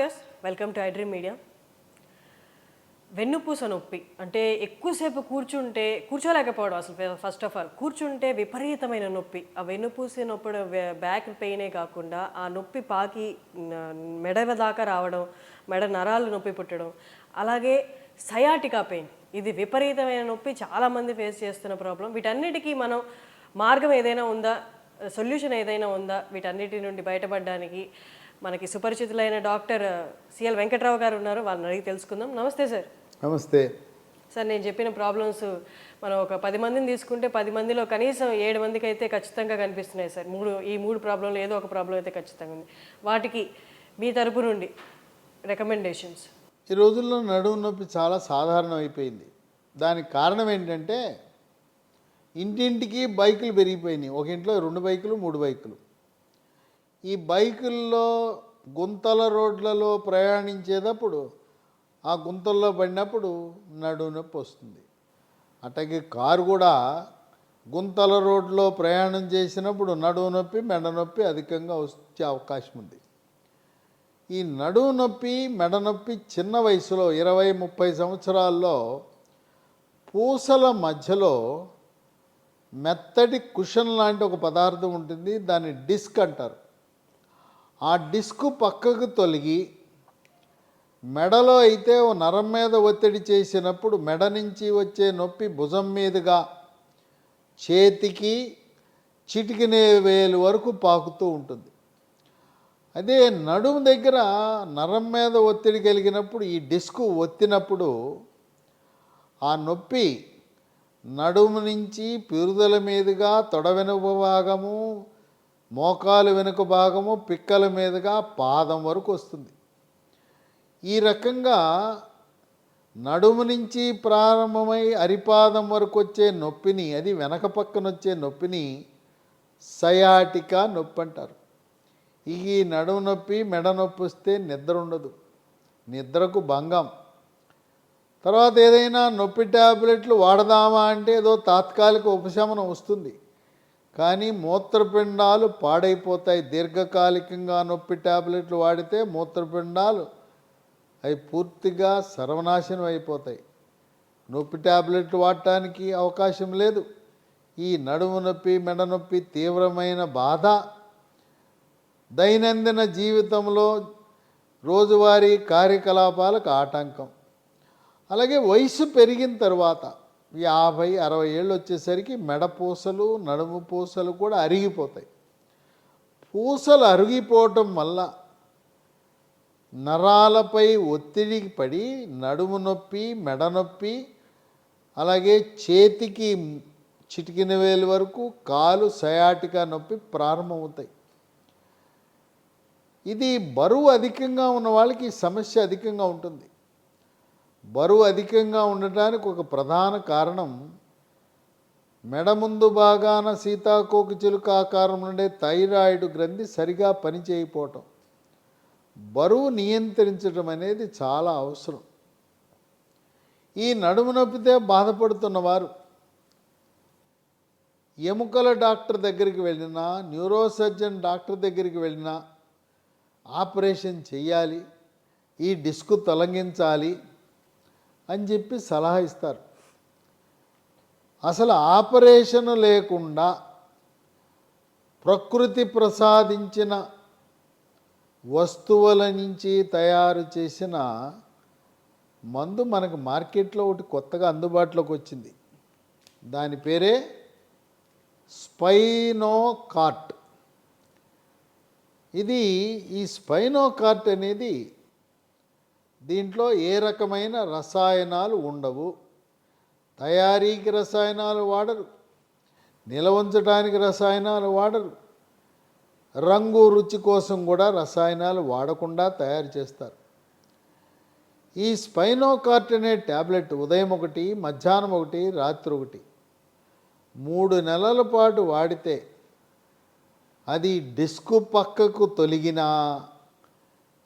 Viewers welcome to iDream media వెన్నుపూస నొప్పి అంటే ఎక్కువసేపు కూర్చుంటే కూర్చోలేకపోవడం అసలు ఫస్ట్ ఆఫ్ ఆల్ కూర్చుంటే విపరీతమైన నొప్పి. ఆ వెన్నుపూస నొప్పి బ్యాక్ పెయినే కాకుండా ఆ నొప్పి పాకి మెడ దాకా రావడం మెడ నరాలు నొప్పి పుట్టడం అలాగే సయాటికా పెయిన్ ఇది విపరీతమైన నొప్పి చాలామంది ఫేస్ చేస్తున్న ప్రాబ్లం వీటన్నిటికీ మనం మార్గం ఏదైనా ఉందా? సొల్యూషన్ ఏదైనా ఉందా? వీటన్నిటి నుండి బయటపడడానికి మనకి సుపరిచితులైన డాక్టర్ సిఎల్ వెంకట్రావు గారు ఉన్నారు. వాళ్ళని అడిగి తెలుసుకుందాం. నమస్తే సార్. నమస్తే. సార్ నేను చెప్పిన ప్రాబ్లమ్స్ మనం ఒక పది మందిని తీసుకుంటే పది మందిలో కనీసం ఏడు మందికి అయితే ఖచ్చితంగా కనిపిస్తున్నాయి సార్. మూడు ఈ మూడు ప్రాబ్లంలో ఏదో ఒక ప్రాబ్లం అయితే ఖచ్చితంగా ఉంది. వాటికి మీ తరపు నుండి రికమెండేషన్స్. ఈ రోజుల్లో నడుము నొప్పి చాలా సాధారణం అయిపోయింది దానికి కారణం ఏంటంటే ఇంటింటికి బైకులు పెరిగిపోయినాయి. ఒక ఇంట్లో రెండు బైకులు మూడు బైకులు. ఈ బైకుల్లో గుంతల రోడ్లలో ప్రయాణించేటప్పుడు ఆ గుంతల్లో పడినప్పుడు నడుము నొప్పి వస్తుంది. అట్లాగే కారు కూడా గుంతల రోడ్లో ప్రయాణం చేసినప్పుడు నడుము నొప్పి మెడ నొప్పి అధికంగా వచ్చే అవకాశం ఉంది. ఈ నడుము నొప్పి మెడ నొప్పి చిన్న వయసులో ఇరవై ముప్పై సంవత్సరాల్లో పూసల మధ్యలో మెత్తటి కుషన్ లాంటి ఒక పదార్థం ఉంటుంది దాన్ని డిస్క్ అంటారు. ఆ డిస్క్ పక్కకు తొలగి మెడలో అయితే ఓ నరం మీద ఒత్తిడి చేసినప్పుడు మెడ నుంచి వచ్చే నొప్పి భుజం మీదుగా చేతికి చిటికినే వేలు వరకు పాకుతూ ఉంటుంది. అదే నడుము దగ్గర నరం మీద ఒత్తిడి కలిగినప్పుడు ఈ డిస్క్ ఒత్తినప్పుడు ఆ నొప్పి నడుము నుంచి పిరుదల మీదుగా తొడవెనుక భాగము మోకాలు వెనుక భాగము పిక్కల మీదుగా పాదం వరకు వస్తుంది. ఈ రకంగా నడుము నుంచి ప్రారంభమై అరిపాదం వరకు వచ్చే నొప్పిని అది వెనక పక్కన వచ్చే నొప్పిని సయాటికా నొప్పి అంటారు. ఈ నడుము నొప్పి మెడ నొప్పి వస్తే నిద్ర ఉండదు. నిద్రకు భంగం. తర్వాత ఏదైనా నొప్పి ట్యాబ్లెట్లు వాడదామా అంటే ఏదో తాత్కాలిక ఉపశమనం వస్తుంది. కానీ మూత్రపిండాలు పాడైపోతాయి. దీర్ఘకాలికంగా నొప్పి ట్యాబ్లెట్లు వాడితే మూత్రపిండాలు అవి పూర్తిగా సర్వనాశనం అయిపోతాయి. నొప్పి ట్యాబ్లెట్లు వాడటానికి అవకాశం లేదు. ఈ నడుము నొప్పి మెడ నొప్పి తీవ్రమైన బాధ. దైనందిన జీవితంలో రోజువారీ కార్యకలాపాలకు ఆటంకం. అలాగే వయసు పెరిగిన తర్వాత యాభై అరవై ఏళ్ళు వచ్చేసరికి మెడ పూసలు నడుము పూసలు కూడా అరిగిపోతాయి. పూసలు అరిగిపోవటం వల్ల నరాలపై ఒత్తిడి పడి నడుము నొప్పి మెడ నొప్పి అలాగే చేతికి చిటికిన వేలు వరకు కాలు సయాటికా నొప్పి ప్రారంభమవుతాయి. ఇది బరువు అధికంగా ఉన్న వాళ్ళకి సమస్య అధికంగా ఉంటుంది. బరువు అధికంగా ఉండటానికి ఒక ప్రధాన కారణం మెడ ముందు భాగాన సీతాకోకి చిలుక ఆకారం నుండే థైరాయిడ్ గ్రంథి సరిగా పనిచేయకపోవటం. బరువు నియంత్రించడం అనేది చాలా అవసరం. ఈ నడుము నొప్పితే బాధపడుతున్నవారు ఎముకల డాక్టర్ దగ్గరికి వెళ్ళినా న్యూరోసర్జన్ డాక్టర్ దగ్గరికి వెళ్ళినా ఆపరేషన్ చేయాలి ఈ డిస్క్ తొలగించాలి అని చెప్పి సలహా ఇస్తారు. అసలు ఆపరేషన్ లేకుండా ప్రకృతి ప్రసాదించిన వస్తువుల నుంచి తయారు చేసిన మందు మనకు మార్కెట్లో ఒకటి కొత్తగా అందుబాటులోకి వచ్చింది. దాని పేరే స్పైనోకార్ట్. ఇది ఈ స్పైనోకార్ట్ అనేది దీంట్లో ఏ రకమైన రసాయనాలు ఉండవు. తయారీకి రసాయనాలు వాడరు. నిలవంచడానికి రసాయనాలు వాడరు. రంగు రుచి కోసం కూడా రసాయనాలు వాడకుండా తయారు చేస్తారు. ఈ స్పైనోకార్ట్ ట్యాబ్లెట్ ఉదయం ఒకటి మధ్యాహ్నం ఒకటి రాత్రి ఒకటి మూడు నెలల పాటు వాడితే అది డిస్కు పక్కకు తొలగినా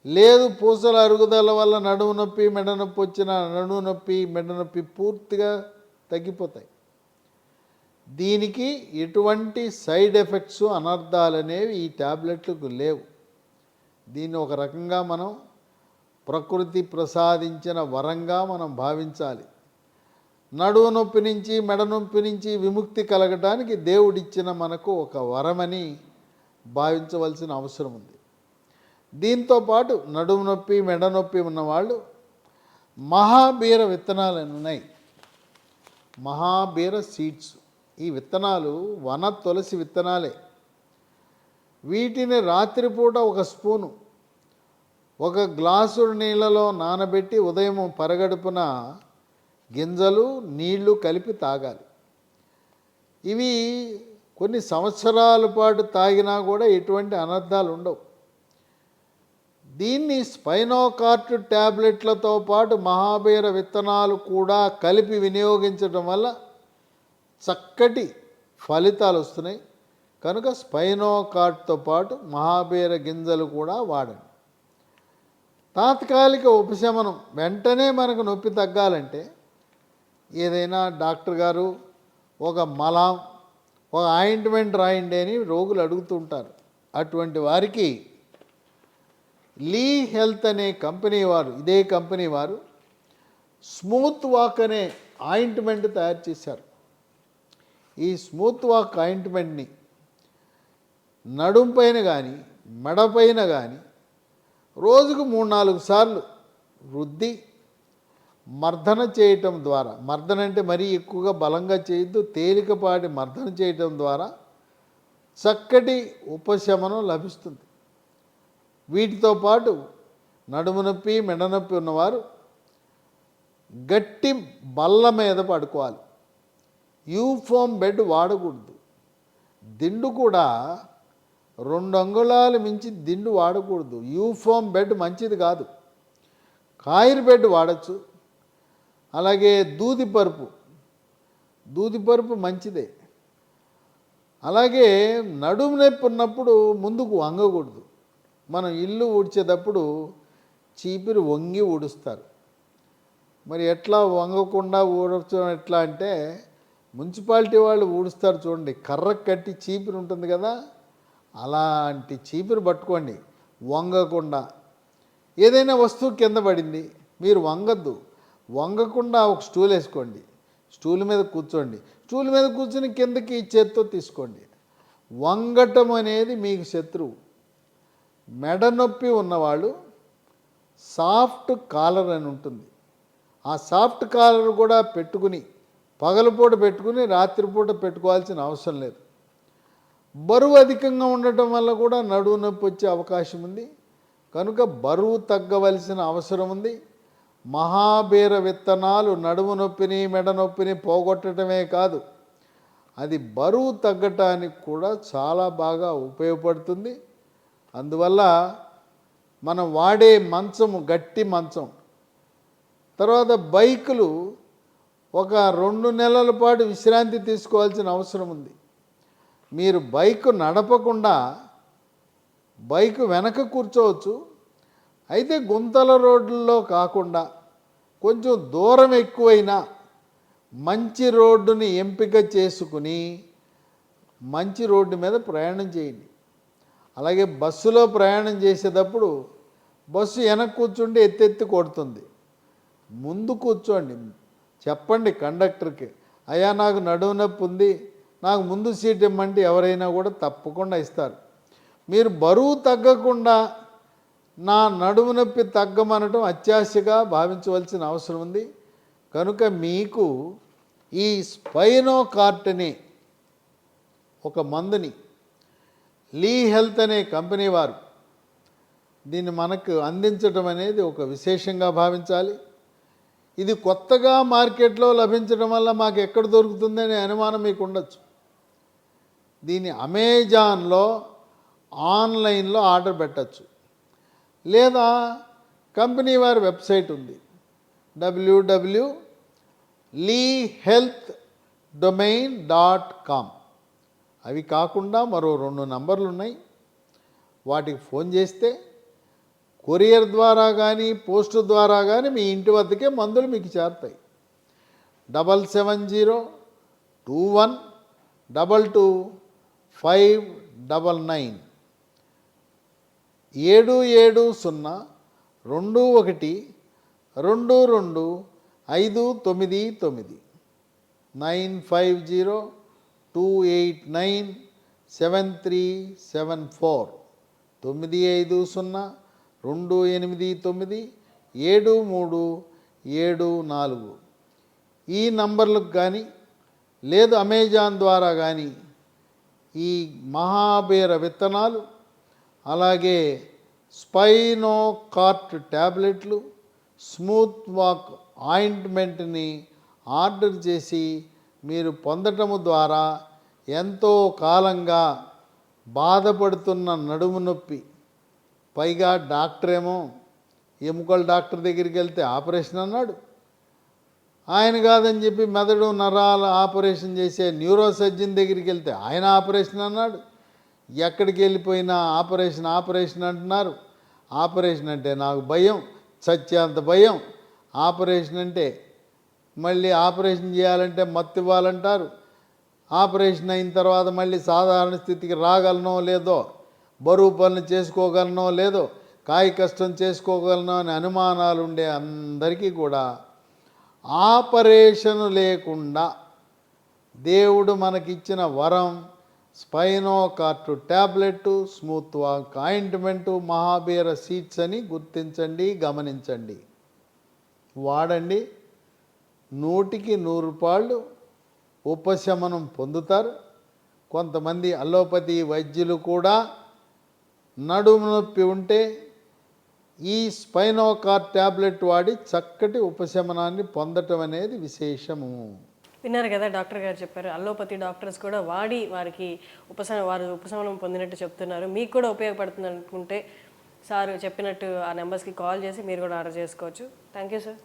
లేదు పూసల అరుగుదల వల్ల నడుము నొప్పి మెడ నొప్పి వచ్చిన నడుము నొప్పి మెడ నొప్పి పూర్తిగా తగ్గిపోతాయి. దీనికి ఎటువంటి సైడ్ ఎఫెక్ట్స్ అనర్థాలు అనేవి ఈ ట్యాబ్లెట్లకు లేవు. దీన్ని ఒక రకంగా మనం ప్రకృతి ప్రసాదించిన వరంగా మనం భావించాలి. నడువు నొప్పి నుంచి మెడ నొప్పి నుంచి విముక్తి కలగటానికి దేవుడిచ్చిన మనకు ఒక వరమని భావించవలసిన అవసరం ఉంది. దీంతో పాటు నడుము నొప్పి మెడ నొప్పి ఉన్నవాళ్ళు మహాబీర విత్తనాలు ఉన్నాయి. మహాబీర సీడ్స్. ఈ విత్తనాలు వన తులసి విత్తనాలే. వీటిని రాత్రిపూట ఒక స్పూను ఒక గ్లాసు నీళ్ళలో నానబెట్టి ఉదయం పరగడుపున గింజలు నీళ్ళు కలిపి తాగాలి. ఇవి కొన్ని సంవత్సరాల పాటు తాగినా కూడా ఎటువంటి అనర్థాలు ఉండవు. దీన్ని స్పైనోకార్ట్ ట్యాబ్లెట్లతో పాటు మహాబీర విత్తనాలు కూడా కలిపి వినియోగించడం వల్ల చక్కటి ఫలితాలు వస్తున్నాయి. కనుక స్పైనోకార్ట్తో పాటు మహాబీర గింజలు కూడా వాడండి. తాత్కాలిక ఉపశమనం వెంటనే మనకు నొప్పి తగ్గాలంటే ఏదైనా డాక్టర్ గారు ఒక మలాం ఒక ఆయింట్మెంట్ రాయండి అని రోగులు అడుగుతుంటారు అటువంటి వారికి లీ హెల్త్ అనే కంపెనీ వారు ఇదే కంపెనీ వారు స్మూత్ వాక్ అనే ఆయింట్మెంట్ తయారు చేశారు. ఈ స్మూత్ వాక్ ఆయింట్మెంట్ని నడుం పైన కానీ మెడపైన కానీ రోజుకు మూడు నాలుగు సార్లు రుద్ది మర్దన చేయటం ద్వారా మర్దన అంటే మరీ ఎక్కువగా బలంగా చేయొద్దు తేలికపాటి మర్దన చేయటం ద్వారా చక్కటి ఉపశమనం లభిస్తుంది. వీటితో పాటు నడుము నొప్పి మెడ నొప్పి ఉన్నవారు గట్టి బల్ల మీద పడుకోవాలి. యూఫామ్ బెడ్ వాడకూడదు. దిండు కూడా రెండు అంగుళాలు మించి దిండు వాడకూడదు. యూఫామ్ బెడ్ మంచిది కాదు. కాయిర్ బెడ్ వాడచ్చు. అలాగే దూది పరుపు. దూది పరుపు మంచిదే. అలాగే నడుము నొప్పి ఉన్నప్పుడు ముందుకు వంగకూడదు. మనం ఇల్లు ఊడ్చేటప్పుడు చీపిరి వంగి ఊడుస్తారు. మరి ఎట్లా వంగకుండా ఊడచడం ఎట్లా అంటే మున్సిపాలిటీ వాళ్ళు ఊడుస్తారు చూడండి. కర్ర కట్టి చీపిరి ఉంటుంది కదా అలాంటి చీపిరి పట్టుకోండి. వంగకుండా. ఏదైనా వస్తువు కింద పడింది మీరు వంగద్దు. వంగకుండా ఒక స్టూల్ వేసుకోండి. స్టూల్ మీద కూర్చోండి. స్టూల్ మీద కూర్చుని కిందకి చేత్తో తీసుకోండి. వంగటం అనేది మీకు శత్రువు. మెడ నొప్పి ఉన్నవాళ్ళు సాఫ్ట్ కాలర్ అని ఉంటుంది. ఆ సాఫ్ట్ కాలర్ కూడా పెట్టుకుని పగలపూట పెట్టుకుని రాత్రిపూట పెట్టుకోవాల్సిన అవసరం లేదు. బరువు అధికంగా ఉండటం వల్ల కూడా నడువు నొప్పి వచ్చే అవకాశం ఉంది. కనుక బరువు తగ్గవలసిన అవసరం ఉంది. మహాబీర విత్తనాలు నడుము నొప్పిని మెడ నొప్పిని పోగొట్టడమే కాదు. అది బరువు తగ్గటానికి కూడా చాలా బాగా ఉపయోగపడుతుంది. అందువల్ల మనం వాడే మంచము గట్టి మంచం. తర్వాత బైకులు ఒక రెండు నెలల పాటు విశ్రాంతి తీసుకోవాల్సిన అవసరం ఉంది. మీరు బైక్ నడపకుండా బైక్ వెనక కూర్చోవచ్చు. అయితే గుంతల రోడ్లలో కాకుండా కొంచెం దూరం ఎక్కువైనా మంచి రోడ్డుని ఎంపిక చేసుకుని మంచి రోడ్డు మీద ప్రయాణం చేయండి. అలాగే బస్సులో ప్రయాణం చేసేటప్పుడు బస్సు వెనక కూర్చుంటే ఎత్తెత్తి కొడుతుంది. ముందు కూర్చోండి. చెప్పండి కండక్టర్కి అయ్యా నాకు నడుము నొప్పి ఉంది నాకు ముందు సీట్ ఇమ్మంటే ఎవరైనా కూడా తప్పకుండా ఇస్తారు. మీరు బరువు తగ్గకుండా నా నడుము నొప్పి తగ్గమనటం అత్యాశగా భావించవలసిన అవసరం ఉంది. కనుక మీకు ఈ స్పైనో కార్ట్ని ఒక మందుని లీ హెల్త్ అనే కంపెనీ వారు దీన్ని మనకు అందించడం అనేది ఒక విశేషంగా భావించాలి. ఇది కొత్తగా మార్కెట్లో లభించడం వల్ల మాకు ఎక్కడ దొరుకుతుందనే అనుమానం మీకు ఉండొచ్చు. దీన్ని అమెజాన్లో ఆన్లైన్లో ఆర్డర్ పెట్టచ్చు. లేదా కంపెనీ వారి వెబ్సైట్ ఉంది. WWW lee health domain dot com. అవి కాకుండా మరో రెండు నంబర్లు ఉన్నాయి వాటికి ఫోన్ చేస్తే కొరియర్ ద్వారా కానీ పోస్ట్ ద్వారా కానీ మీ ఇంటి వద్దకే మందులు మీకు చేరుతాయి. Double seven zero two one double two five double nine ఏడు ఏడు సున్నా రెండు ఒకటి రెండు రెండు ఐదు తొమ్మిది తొమ్మిది nine five zero two eight nine seven three seven four తొమ్మిది ఐదు సున్నా రెండు ఎనిమిది తొమ్మిది ఏడు మూడు ఏడు నాలుగు. ఈ నంబర్లకు కానీ లేదు అమెజాన్ ద్వారా కానీ ఈ మహాబేర విత్తనాలు అలాగే స్పైనో కార్ట్ ట్యాబ్లెట్లు స్మూత్ వాక్ ఆయింట్మెంట్ని ఆర్డర్ చేసి మీరు పొందటము ద్వారా ఎంతో కాలంగా బాధపడుతున్న నడుము నొప్పి. పైగా డాక్టర్ ఏమో ఎముకల డాక్టర్ దగ్గరికి వెళ్తే ఆపరేషన్ అన్నాడు. ఆయన కాదని చెప్పి మెదడు నరాల ఆపరేషన్ చేసే న్యూరో సర్జన్ దగ్గరికి వెళ్తే ఆయన ఆపరేషన్ అన్నాడు. ఎక్కడికి వెళ్ళిపోయినా ఆపరేషన్ ఆపరేషన్ అంటున్నారు. ఆపరేషన్ అంటే నాకు భయం చచ్చేంత భయం. ఆపరేషన్ అంటే మళ్ళీ ఆపరేషన్ చేయాలంటే మత్తు ఇవ్వాలంటారు. ఆపరేషన్ అయిన తర్వాత మళ్ళీ సాధారణ స్థితికి రాగలనో లేదో బరువు పనులు చేసుకోగలనో లేదో కాయ కష్టం చేసుకోగలనో అని అనుమానాలు ఉండే అందరికీ కూడా ఆపరేషన్ లేకుండా దేవుడు మనకిచ్చిన వరం spino cart tablet smooth walk ointment మహాబీర seeds అని గుర్తించండి గమనించండి. వాడండి. నూటికి నూరు రూపాయలు ఉపశమనం పొందుతారు. కొంతమంది అలోపతి వైద్యులు కూడా నడుము నొప్పి ఉంటే ఈ స్పైనోకార్ ట్యాబ్లెట్ వాడి చక్కటి ఉపశమనాన్ని పొందటం అనేది విశేషము. విన్నారు కదా డాక్టర్ గారు చెప్పారు. అల్లోపతి డాక్టర్స్ కూడా వాడి వారికి ఉపశమనం వారు ఉపశమనం పొందినట్టు చెప్తున్నారు. మీకు కూడా ఉపయోగపడుతుంది అనుకుంటే సార్ చెప్పినట్టు ఆ నెంబర్స్కి కాల్ చేసి మీరు కూడా ఆర్డర్ చేసుకోవచ్చు. Thank you sir.